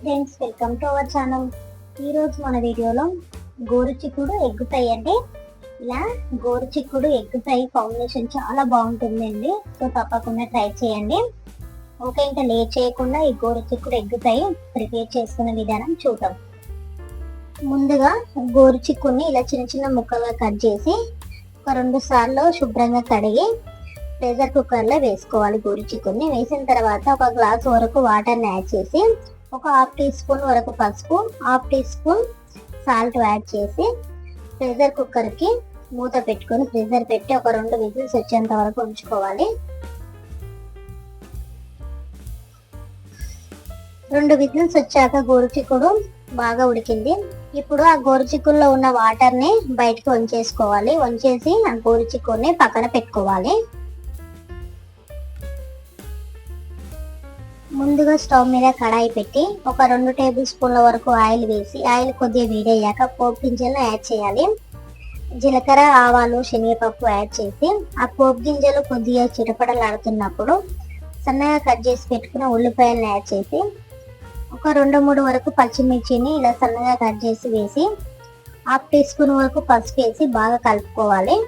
Friends welcome to our channel. ఈరోజు మన వీడియోలో గోరు చిక్కుడు ఎగ్ ఫ్రై అండి. ఇలా గోరు చిక్కుడు ఎగ్ ఫ్రై కాంబినేషన్ చాలా బాగుంటుందండి. సో తప్పకుండా ట్రై చేయండి. ఓకే ఇంకా లేట్ చేయకుండా ఈ గోరు చిక్కుడు ఎగ్ ఫ్రై ప్రిపేర్ చేసుకునే విధానం చూద్దాం. ముందుగా గోరు చిక్కుడిని ఇలా చిన్న చిన్న ముక్కలుగా కట్ చేసి ఒక రెండు సార్లు శుభ్రంగా కడిగి ప్రెషర్ కుక్కర్లో వేసుకోవాలి గోరు చిక్కుడిని. వేసిన తర్వాత ఒక గ్లాస్ వరకు వాటర్ని యాడ్ చేసి ఒక హాఫ్ టీ స్పూన్ వరకు పసుపు half teaspoon salt add చేసి ప్రెషర్ కుక్కర్కి మూత పెట్టుకొని ప్రెషర్ పెట్టి ఒక రెండు విజిల్స్ వచ్చేంత వరకు ఉంచుకోవాలి. రెండు విజిల్స్ వచ్చాక గోరుచిక్కుడు బాగా ఉడికింది. ఇప్పుడు ఆ గోరుచిక్కుల్లో ఉన్న వాటర్ని బయటకు వంచేసుకోవాలి. వంచేసి ఆ గోరుచిక్కుని పక్కన పెట్టుకోవాలి. ముందుగా స్టవ్ మీద కడాయి పెట్టి ఒక రెండు టేబుల్ స్పూన్ల వరకు ఆయిల్ వేసి ఆయిల్ కొద్దిగా వేడయ్యాక పోపు గింజలను యాడ్ చేయాలి. జీలకర్ర ఆవాలు శనగపప్పు యాడ్ చేసి ఆ పోపు గింజలు కొద్దిగా చిటపడలాడుతున్నప్పుడు సన్నగా కట్ చేసి పెట్టుకున్న ఉల్లిపాయలను యాడ్ చేసి ఒక రెండు మూడు వరకు పచ్చిమిర్చిని ఇలా సన్నగా కట్ చేసి వేసి హాఫ్ టీ స్పూన్ వరకు పసుపు వేసి బాగా కలుపుకోవాలి.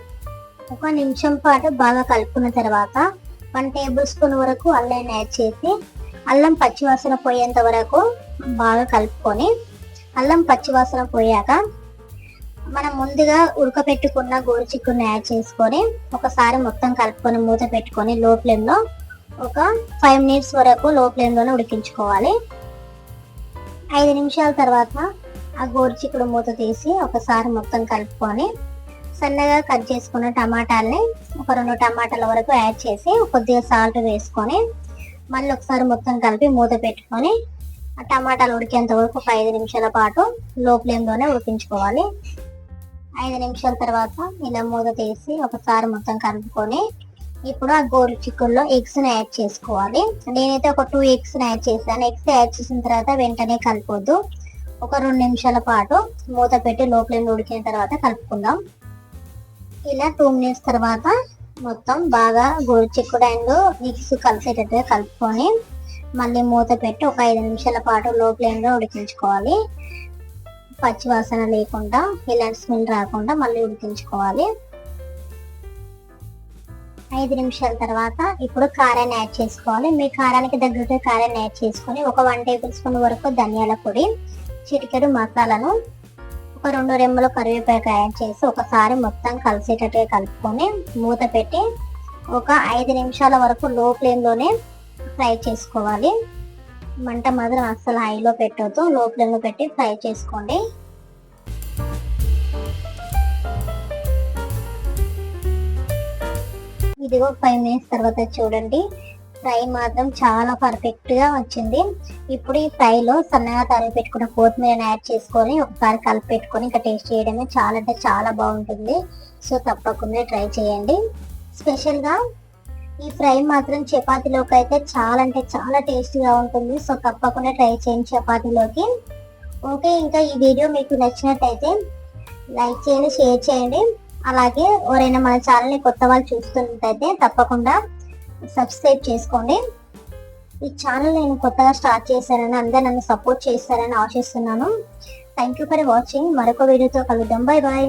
ఒక నిమిషం పాటు బాగా కలుపుకున్న తర్వాత వన్ టేబుల్ స్పూన్ వరకు అల్లం యాడ్ చేసి అల్లం పచ్చివాసన పోయేంత వరకు బాగా కలుపుకొని అల్లం పచ్చివాసన పోయాక మనం ముందుగా ఉడకపెట్టుకున్న గోరు చిక్కును యాడ్ చేసుకొని ఒకసారి మొత్తం కలుపుకొని మూత పెట్టుకొని లో ఫ్లేమ్లో ఒక ఫైవ్ మినిట్స్ వరకు లో ఫ్లేమ్లోనే ఉడికించుకోవాలి. ఐదు నిమిషాల తర్వాత ఆ గోరు చిక్కుడు మూత తీసి ఒకసారి మొత్తం కలుపుకొని సన్నగా కట్ చేసుకున్న టమాటాలని ఒక రెండు టమాటాల వరకు యాడ్ చేసి కొద్దిగా సాల్ట్ వేసుకొని మళ్ళీ ఒకసారి మొత్తం కలిపి మూత పెట్టుకొని ఆ టమాటాలు ఉడికేంత వరకు ఒక ఐదు నిమిషాల పాటు లో ఫ్లేమ్లోనే ఉడికించుకోవాలి. ఐదు నిమిషాల తర్వాత ఇలా మూత తీసి ఒకసారి మొత్తం కలుపుకొని ఇప్పుడు ఆ గోరు చిక్కుల్లో ఎగ్స్ని యాడ్ చేసుకోవాలి. నేనైతే ఒక టూ ఎగ్స్ని యాడ్ చేశాను. ఎగ్స్ యాడ్ చేసిన తర్వాత వెంటనే కలపొద్దు. ఒక రెండు నిమిషాల పాటు మూత పెట్టి లోపల ఉడికిన తర్వాత కలుపుకుందాం. ఇలా టూ మినిట్స్ తర్వాత మొత్తం బాగా గోరుచిక్కుడు అండ్ మిక్స్ కలిసేటట్టుగా కలుపుకొని మళ్ళీ మూత పెట్టి ఒక ఐదు నిమిషాల పాటు లో ఫ్లేమ్లో ఉడికించుకోవాలి. పచ్చి వాసన లేకుండా ఇలాంటి స్మెల్ రాకుండా మళ్ళీ ఉడికించుకోవాలి. ఐదు నిమిషాల తర్వాత ఇప్పుడు కారాన్ని యాడ్ చేసుకోవాలి. మీ కారానికి తగ్గట్టు కారాన్ని యాడ్ చేసుకొని ఒక వన్ టేబుల్ స్పూన్ వరకు ధనియాల పొడి చిటికెడు మసాలాను ఒక రెండు రెమ్మలు కరివేపాకు యాడ్ చేసి ఒకసారి మొత్తం కలిసేటట్టుగా కలుపుకొని మూత పెట్టి ఒక ఐదు నిమిషాల వరకు లో ఫ్లేమ్లోనే ఫ్రై చేసుకోవాలి. మంట మాత్రం అస్సలు హైలో పెట్టొద్దు. లో ఫ్లేమ్లో పెట్టి ఫ్రై చేసుకోండి. ఇదిగో ఫైవ్ మినిట్స్ తర్వాత చూడండి. ఫ్రై మాత్రం చాలా పర్ఫెక్ట్గా వచ్చింది. ఇప్పుడు ఈ ఫ్రై లో సన్నగా తరిగి పెట్టుకున్న కొత్తిమీర యాడ్ చేసుకొని ఒకసారి కలిపి పెట్టుకొని ఇంకా టేస్ట్ చేయడమే చాలా అంటే చాలా బాగుంటుంది. సో తప్పకుండా ట్రై చేయండి. స్పెషల్గా ఈ ఫ్రై మాత్రం చపాతీలోకి అయితే చాలా అంటే చాలా టేస్టీగా ఉంటుంది. సో తప్పకుండా ట్రై చేయండి చపాతీలోకి. ఓకే ఇంకా ఈ వీడియో మీకు నచ్చినట్టయితే లైక్ చేయండి షేర్ చేయండి. అలాగే ఎవరైనా మన ఛానల్ని కొత్త వాళ్ళు చూస్తున్నట్టయితే తప్పకుండా సబ్స్క్రైబ్ చేసుకోండి. ఈ ఛానల్ నేను కొత్తగా స్టార్ట్ చేశానని అందరు నన్ను సపోర్ట్ చేస్తారని ఆశిస్తున్నాను. థ్యాంక్ యూ ఫర్ వాచింగ్ మరొక వీడియోతో కలుద్దాం. Bye bye